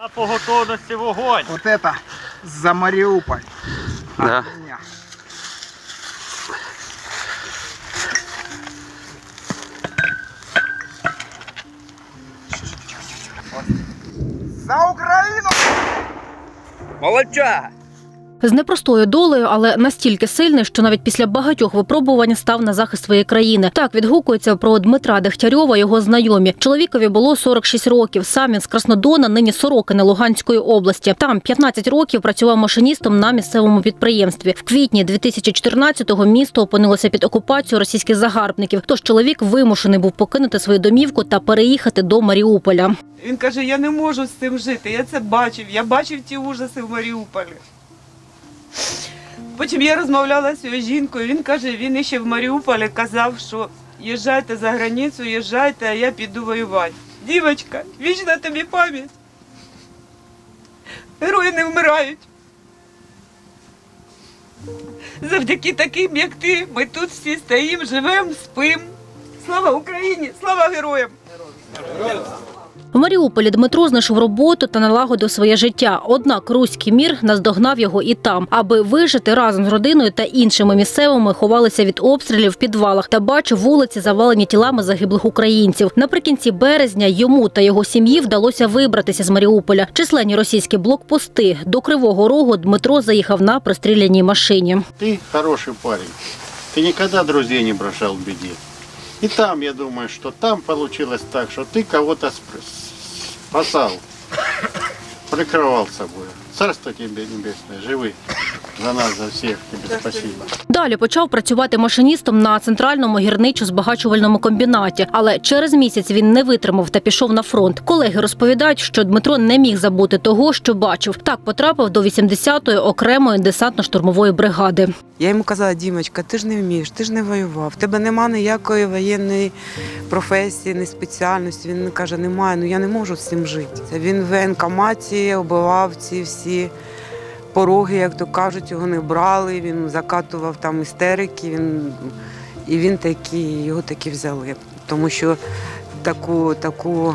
На поготовності вогонь. Вот это за Мариуполь. Да. За Украину! Молодча! З непростою долею, але настільки сильний, що навіть після багатьох випробувань став на захист своєї країни. Так відгукується про Дмитра Дегтярьова його знайомі. Чоловікові було 46 років. Сам він з Краснодона, нині Сорокине Луганської області. Там 15 років працював машиністом на місцевому підприємстві. В квітні 2014-го місто опинилося під окупацією російських загарбників. Тож чоловік вимушений був покинути свою домівку та переїхати до Маріуполя. Він каже: я не можу з цим жити. Я це бачив. Я бачив ті ужаси в Маріуполі. Потім я розмовляла з його жінкою. Він каже, він іще в Маріуполі казав, що їжджайте за границю, їжджайте, а я піду воювати. Дівочка, вічна тобі пам'ять. Герої не вмирають. Завдяки таким, як ти, ми тут всі стоїмо, живемо, спимо. Слава Україні! Слава героям! В Маріуполі Дмитро знайшов роботу та налагодив своє життя. Однак руський мір наздогнав його і там. Аби вижити разом з родиною та іншими місцевими ховалися від обстрілів в підвалах та бачив вулиці, завалені тілами загиблих українців. Наприкінці березня йому та його сім'ї вдалося вибратися з Маріуполя. Численні російські блокпости до Кривого Рогу Дмитро заїхав на пристріляній машині. Ты хороший парень. Ты никогда друзей не бросал в беде. И там, я думаю, что там получилось так, что ты кого-то спр- спасал, прикрывал собой. Царство тебе небесное, живы за нас, за всех. Тебе спасибо. Далі почав працювати машиністом на центральному гірничо-збагачувальному комбінаті, але через місяць він не витримав та пішов на фронт. Колеги розповідають, що Дмитро не міг забути того, що бачив. Так потрапив до 80-ї окремої десантно-штурмової бригади. Я йому казала, Дімочка, ти ж не вмієш, ти ж не воював. В тебе нема ніякої воєнної професії, ні спеціальності. Він каже, немає, ну я не можу з цим жити. Він в воєнкоматі оббивав ці всі пороги, як то кажуть, його не брали. Він закатував там істерики. Він, і він такі, його такі взяли. Тому що таку, таку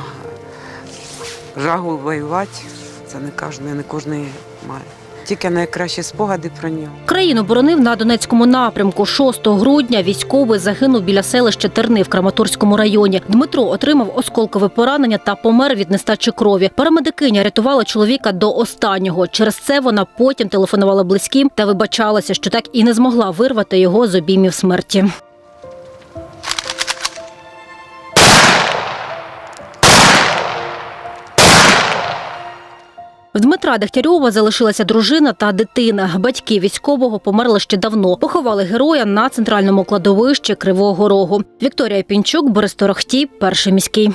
жагу воювати, це не кожен, не кожен має. Тільки найкращі спогади про нього. Країну боронив на Донецькому напрямку. 6 грудня військовий загинув біля селища Терни в Краматорському районі. Дмитро отримав осколкове поранення та помер від нестачі крові. Парамедикиня рятувала чоловіка до останнього. Через це вона потім телефонувала близьким та вибачалася, що так і не змогла вирвати його з обіймів смерті. В Дмитра Дегтярьова залишилася дружина та дитина. Батьки військового померли ще давно. Поховали героя на центральному кладовищі Кривого Рогу. Вікторія Пінчук, Борис Торохтій, перший міський.